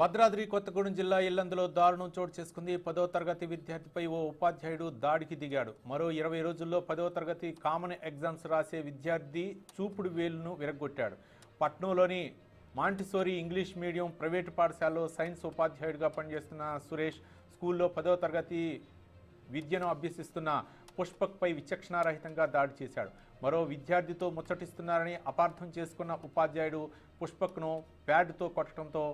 భద్రాద్రి కొత్తగూడెం జిల్లా ఇల్లందులో దారుణం చోటు చేసుకుంది. పదో తరగతి విద్యార్థిపై ఓ ఉపాధ్యాయుడు దాడికి దిగాడు. మరో ఇరవై రోజుల్లో పదో తరగతి కామన్ ఎగ్జామ్స్ రాసే విద్యార్థి చూపుడు వేలును విరగొట్టాడు పట్నంలోని మాంటిసోరీ ఇంగ్లీష్ మీడియం ప్రైవేటు పాఠశాలలో సైన్స్ ఉపాధ్యాయుడిగా పనిచేస్తున్న సురేష్ స్కూల్లో పదో తరగతి విద్యను అభ్యసిస్తున్న పుష్పక్పై విచక్షణారహితంగా దాడి చేశాడు. మరో విద్యార్థితో ముచ్చటిస్తున్నారని అపార్థం చేసుకున్న ఉపాధ్యాయుడు పుష్పక్ను ప్యాడ్తో కొట్టడంతో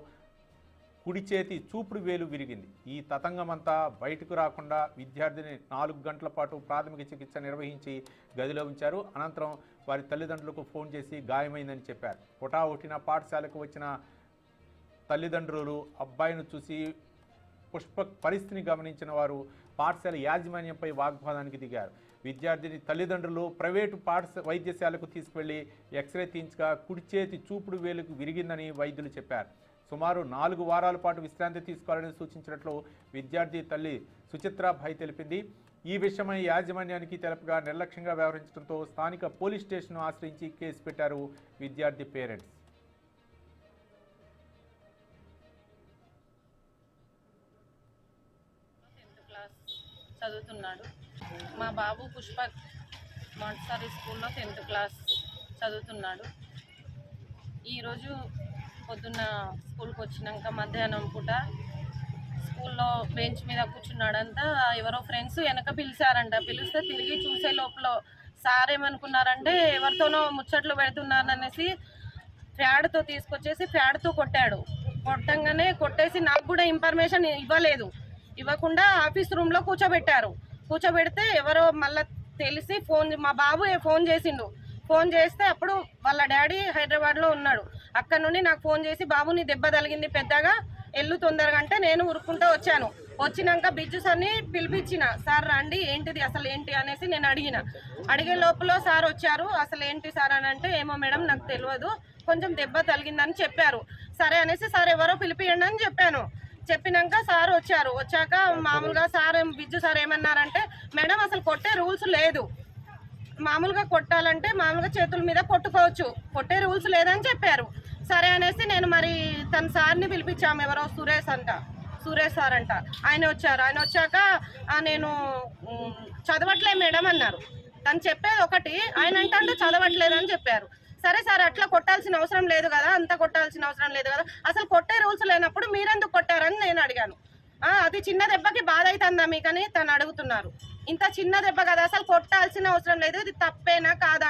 కుడి చేతి చూపుడు వేలు విరిగింది. ఈ తతంగమంతా బయటకు రాకుండా విద్యార్థిని నాలుగు గంటల పాటు ప్రాథమిక చికిత్స నిర్వహించి గదిలో ఉంచారు. అనంతరం వారి తల్లిదండ్రులకు ఫోన్ చేసి గాయమైందని చెప్పారు. హుటాహుటిన పాఠశాలకు వచ్చిన తల్లిదండ్రులు అబ్బాయిని చూసి పుష్ప పరిస్థితిని గమనించిన వారు పాఠశాల యాజమాన్యంపై వాగ్వాదానికి దిగారు. విద్యార్థిని తల్లిదండ్రులు ప్రైవేటు పాఠశ వైద్యశాలకు తీసుకువెళ్ళి ఎక్స్రే తీయించగా కుడి చేతి చూపుడు వేలుకు విరిగిందని వైద్యులు చెప్పారు. సుమారు నాలుగు వారాల పాటు విశ్రాంతి తీసుకోవాలని సూచించినట్లు విద్యార్థి తల్లి సుచిత్రాభాయ్ తెలిపింది. ఈ విషయమై యాజమాన్యానికి తెలపగా నిర్లక్ష్యంగా వ్యవహరించడంతో స్థానిక పోలీస్ స్టేషన్ను ఆశ్రయించి కేసు పెట్టారు విద్యార్థి పేరెంట్స్. చదువుతున్నాడు. మా బాబు పుష్పక్ మాంటసారి స్కూల్లో టెన్త్ క్లాస్ చదువుతున్నాడు. ఈరోజు పొద్దున్న స్కూల్కి వచ్చినాక మధ్యాహ్నం పూట స్కూల్లో బెంచ్ మీద కూర్చున్నాడంతా ఎవరో ఫ్రెండ్స్ వెనక పిలిచారంట. పిలిస్తే తిరిగి చూసే లోపల సార్ ఏమనుకున్నారంటే ఎవరితోనో ముచ్చట్లు పెడుతున్నారనేసి ఫ్యాడ్తో తీసుకొచ్చేసి ఫ్యాడ్తో కొట్టాడు. కొట్టంగానే కొట్టేసి నాకు కూడా ఇన్ఫర్మేషన్ ఇవ్వలేదు. ఇవ్వకుండా ఆఫీస్ రూమ్లో కూర్చోబెట్టారు. కూర్చోబెడితే ఎవరో మళ్ళీ తెలిసి ఫోన్ మా బాబు ఫోన్ చేసిండు. ఫోన్ చేస్తే అప్పుడు వాళ్ళ డాడీ హైదరాబాద్లో ఉన్నాడు. అక్కడ నుండి నాకు ఫోన్ చేసి బాబు నీ దెబ్బ తలిగింది పెద్దగా. ఎల్లు తొందరగా. అంటే నేను ఉరుక్కుంటూ వచ్చాను. వచ్చినాక బిజ్జు సార్ని పిలిపించిన సార్ రండి ఏంటిది అసలు ఏంటి? అనేసి నేను అడిగిన. అడిగే లోపల సార్ వచ్చారు అసలు ఏంటి సార్? అని అంటే ఏమో మేడం నాకు తెలియదు కొంచెం దెబ్బ తలిగిందని చెప్పారు. సరే అనేసి సార్ ఎవరో పిలిపియండి అని చెప్పాను. చెప్పినాక సార్ వచ్చారు. వచ్చాక మామూలుగా సార్ బిజ్జు సార్ ఏమన్నారంటే మేడం అసలు కొట్టే రూల్స్ లేదు. మామూలుగా కొట్టాలంటే మామూలుగా చేతుల మీద కొట్టుకోవచ్చు. కొట్టే రూల్స్ లేదని చెప్పారు. సరే అనేసి నేను మరి తన సార్ని పిలిపించాము. ఎవరో సురేష్ అంట. సురేష్ సార్ అంట. ఆయన వచ్చారు. ఆయన వచ్చాక నేను చదవట్లే మేడం అన్నారు. తను చెప్పేది ఒకటి ఆయన అంటాడు చదవట్లేదని చెప్పారు. సరే సార్ అట్లా కొట్టాల్సిన అవసరం లేదు కదా అంత కొట్టాల్సిన అవసరం లేదు కదా అసలు కొట్టే రూల్స్ లేనప్పుడు మీరెందుకు కొట్టారని నేను అడిగాను. అది చిన్న దెబ్బకి బాధ అవుతుందా మీకని? తను అడుగుతున్నారు. ఇంత చిన్న దెబ్బ కదా అసలు కొట్టాల్సిన అవసరం లేదు ఇది తప్పేనా కాదా?